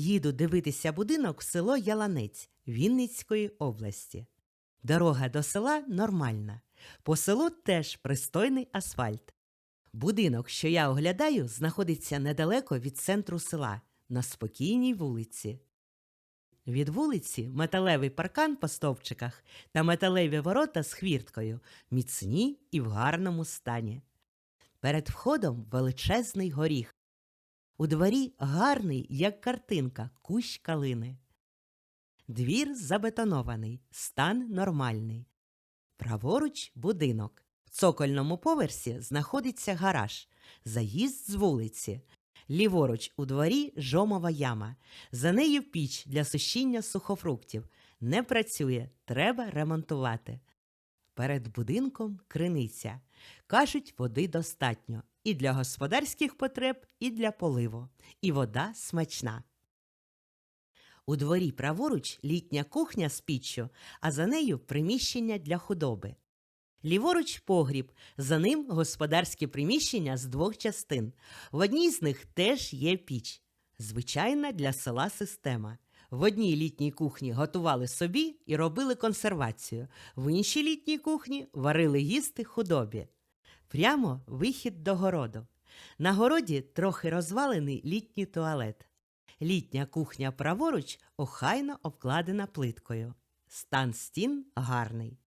Їду дивитися будинок в село Яланець Вінницької області. Дорога до села нормальна. По селу теж пристойний асфальт. Будинок, що я оглядаю, знаходиться недалеко від центру села, на спокійній вулиці. Від вулиці металевий паркан по стовпчиках та металеві ворота з хвірткою, міцні і в гарному стані. Перед входом величезний горіх. У дворі гарний, як картинка, кущ калини. Двір забетонований, стан нормальний. Праворуч будинок. В цокольному поверсі знаходиться гараж, заїзд з вулиці. Ліворуч у дворі жомова яма. За нею піч для сушіння сухофруктів. Не працює, треба ремонтувати. Перед будинком криниця. Кажуть, води достатньо і для господарських потреб, і для поливу. І вода смачна. У дворі праворуч літня кухня з піччю, а за нею приміщення для худоби. Ліворуч погріб, за ним господарське приміщення з двох частин. В одній з них теж є піч. Звичайна для села система. В одній літній кухні готували собі і робили консервацію, в іншій літній кухні варили їсти худобі. Прямо вихід до городу. На городі трохи розвалений літній туалет. Літня кухня праворуч охайно обкладена плиткою. Стан стін гарний.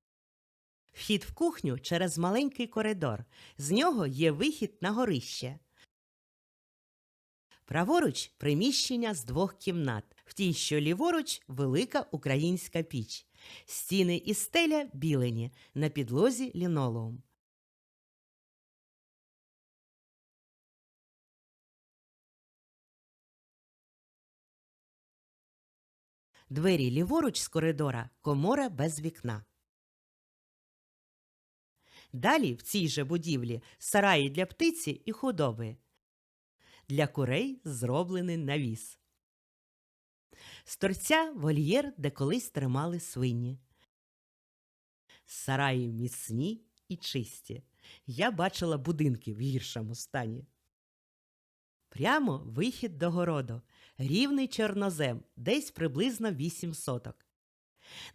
Вхід в кухню через маленький коридор. З нього є вихід на горище. Праворуч приміщення з двох кімнат. В тій, що ліворуч велика українська піч. Стіни і стеля білені, на підлозі лінолеум. Двері ліворуч з коридора комора без вікна. Далі в цій же будівлі сараї для птиці і худоби. Для курей зроблений навіс. З торця вольєр, де колись тримали свині. Сараї міцні і чисті. Я бачила будинки в гіршому стані. Прямо вихід до городу. Рівний чорнозем, десь приблизно 8 соток.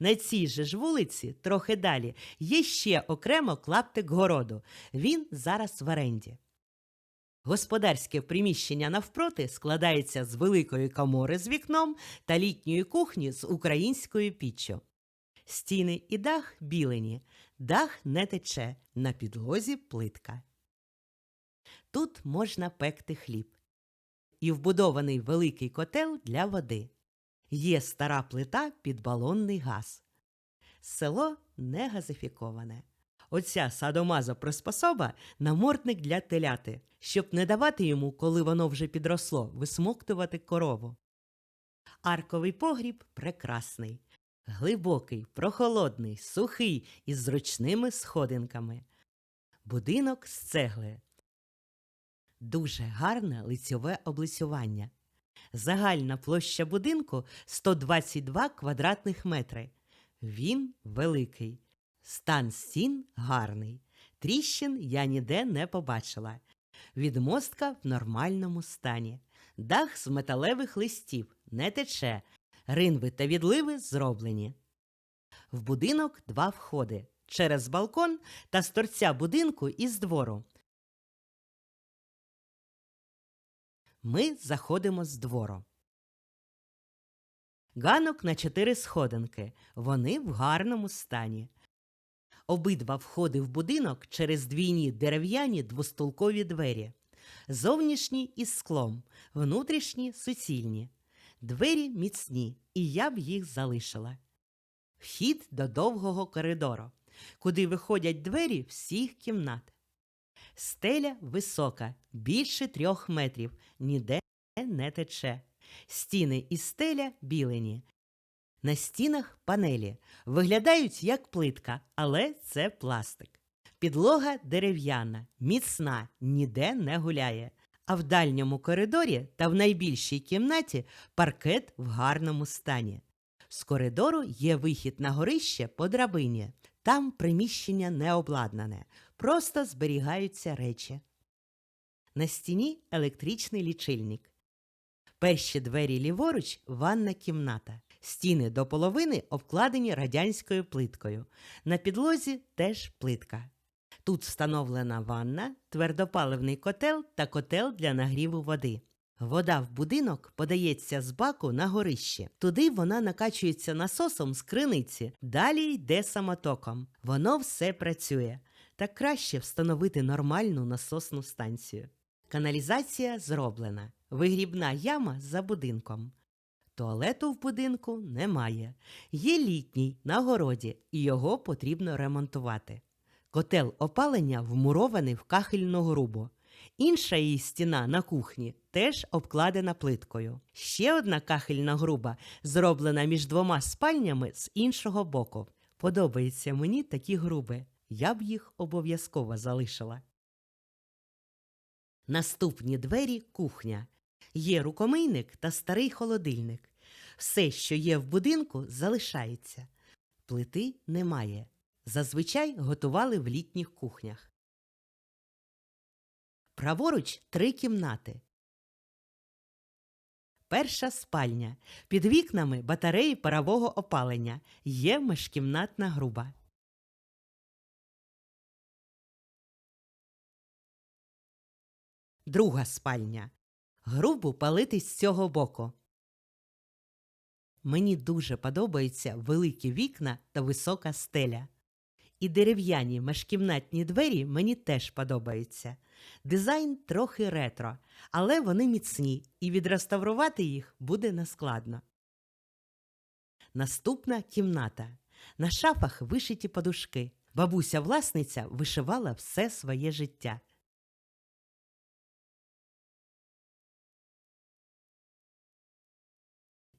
На цій же ж вулиці, трохи далі, є ще окремо клаптик городу. Він зараз в оренді. Господарське приміщення навпроти складається з великої комори з вікном та літньої кухні з українською піччю. Стіни і дах білені, дах не тече, на підлозі плитка. Тут можна пекти хліб. І вбудований великий котел для води. Є стара плита під балонний газ. Село не газифіковане. Оця садомазо приспособа намордник для теляти, щоб не давати йому, коли воно вже підросло, висмоктувати корову. Арковий погріб прекрасний, глибокий, прохолодний, сухий із зручними сходинками. Будинок з цегли. Дуже гарне лицьове облицювання. Загальна площа будинку 122 квадратних метри. Він великий. Стан стін гарний. Тріщин я ніде не побачила. Відмостка в нормальному стані. Дах з металевих листів не тече. Ринви та відливи зроблені. В будинок два входи через балкон та з торця будинку і з двору. Ми заходимо з двору. Ганок на чотири сходинки. Вони в гарному стані. Обидва входи в будинок через двійні дерев'яні двостолкові двері. Зовнішні із склом, внутрішні суцільні. Двері міцні, і я б їх залишила. Вхід до довгого коридору, куди виходять двері всіх кімнат. Стеля висока, більше трьох метрів, ніде не тече. Стіни і стеля білені. На стінах панелі виглядають як плитка, але це пластик. Підлога дерев'яна, міцна, ніде не гуляє. А в дальньому коридорі та в найбільшій кімнаті паркет в гарному стані. З коридору є вихід на горище по драбині. Там приміщення не обладнане, просто зберігаються речі. На стіні електричний лічильник. Перші двері ліворуч ванна кімната. Стіни до половини обкладені радянською плиткою. На підлозі теж плитка. Тут встановлена ванна, твердопаливний котел та котел для нагріву води. Вода в будинок подається з баку на горище. Туди вона накачується насосом з криниці, далі йде самотоком. Воно все працює. Так краще встановити нормальну насосну станцію. Каналізація зроблена. Вигрібна яма за будинком. Туалету в будинку немає. Є літній на городі, і його потрібно ремонтувати. Котел опалення вмурований в кахельну грубу. Інша її стіна на кухні теж обкладена плиткою. Ще одна кахельна груба зроблена між двома спальнями з іншого боку. Подобаються мені такі груби. Я б їх обов'язково залишила. Наступні двері кухня. Є рукомийник та старий холодильник. Все, що є в будинку, залишається. Плити немає. Зазвичай готували в літніх кухнях. Праворуч три кімнати. Перша спальня. Під вікнами батареї парового опалення. Є міжкімнатна груба. Друга спальня. Грубу палити з цього боку. Мені дуже подобаються великі вікна та висока стеля. І дерев'яні межкімнатні двері мені теж подобаються. Дизайн трохи ретро, але вони міцні, і відреставрувати їх буде нескладно. Наступна кімната. На шафах вишиті подушки. Бабуся власниця вишивала все своє життя.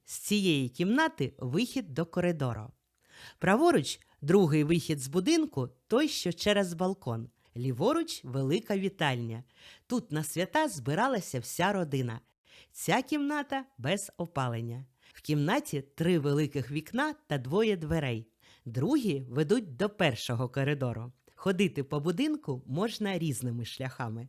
З цієї кімнати вихід до коридору. Праворуч другий вихід з будинку той, що через балкон. Ліворуч велика вітальня. Тут на свята збиралася вся родина. Ця кімната без опалення. В кімнаті три великих вікна та двоє дверей. Другі ведуть до першого коридору. Ходити по будинку можна різними шляхами.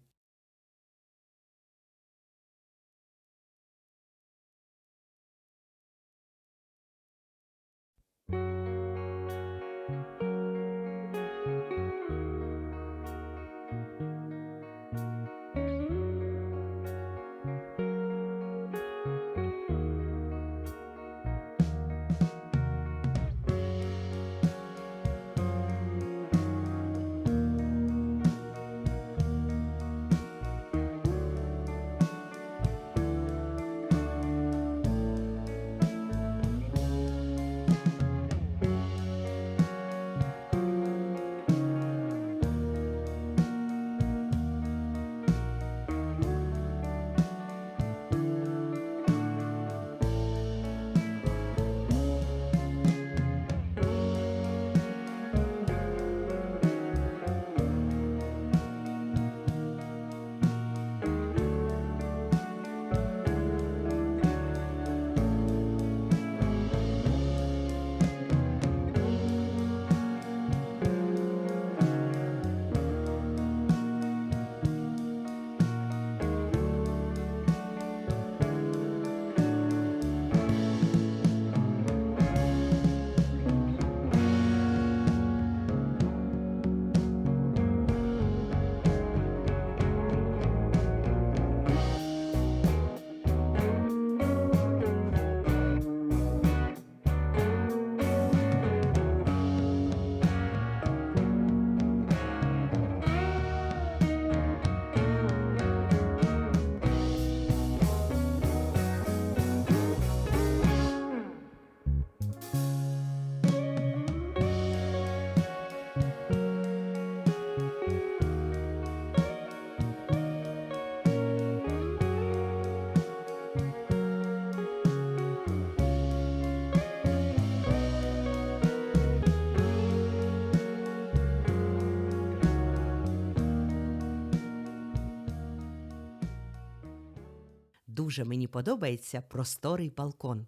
Дуже мені подобається просторий балкон.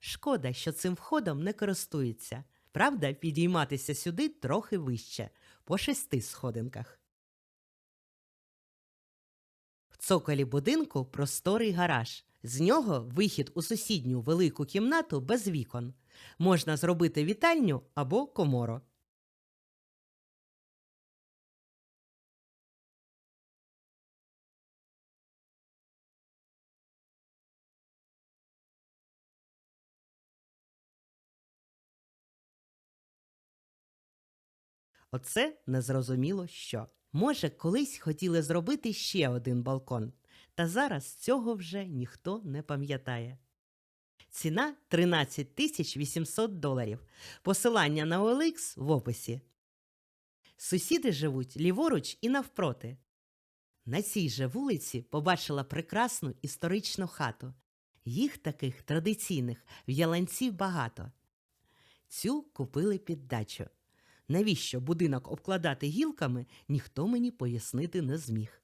Шкода, що цим входом не користується. Правда, підійматися сюди трохи вище, по шести сходинках. В цоколі будинку просторий гараж. З нього вихід у сусідню велику кімнату без вікон. Можна зробити вітальню або комору. Оце незрозуміло що. Може, колись хотіли зробити ще один балкон, та зараз цього вже ніхто не пам'ятає. Ціна 13 тисяч 800 доларів. Посилання на OLX в описі. Сусіди живуть ліворуч і навпроти. На цій же вулиці побачила прекрасну історичну хату. Їх таких традиційних в Яланці багато. Цю купили під дачу. Навіщо будинок обкладати гілками, ніхто мені пояснити не зміг.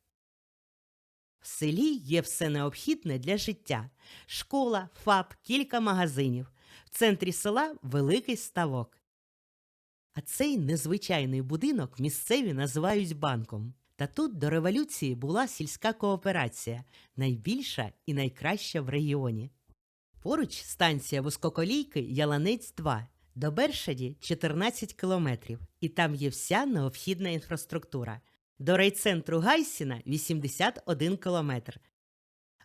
В селі є все необхідне для життя: школа, ФАП, кілька магазинів. В центрі села великий ставок. А цей незвичайний будинок місцеві називають банком. Та тут до революції була сільська кооперація, найбільша і найкраща в регіоні. Поруч станція вузькоколійки Яланець 2. До Бершаді 14 кілометрів, і там є вся необхідна інфраструктура. До райцентру Гайсіна 81 кілометр.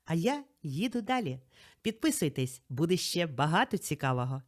А я їду далі. Підписуйтесь, буде ще багато цікавого.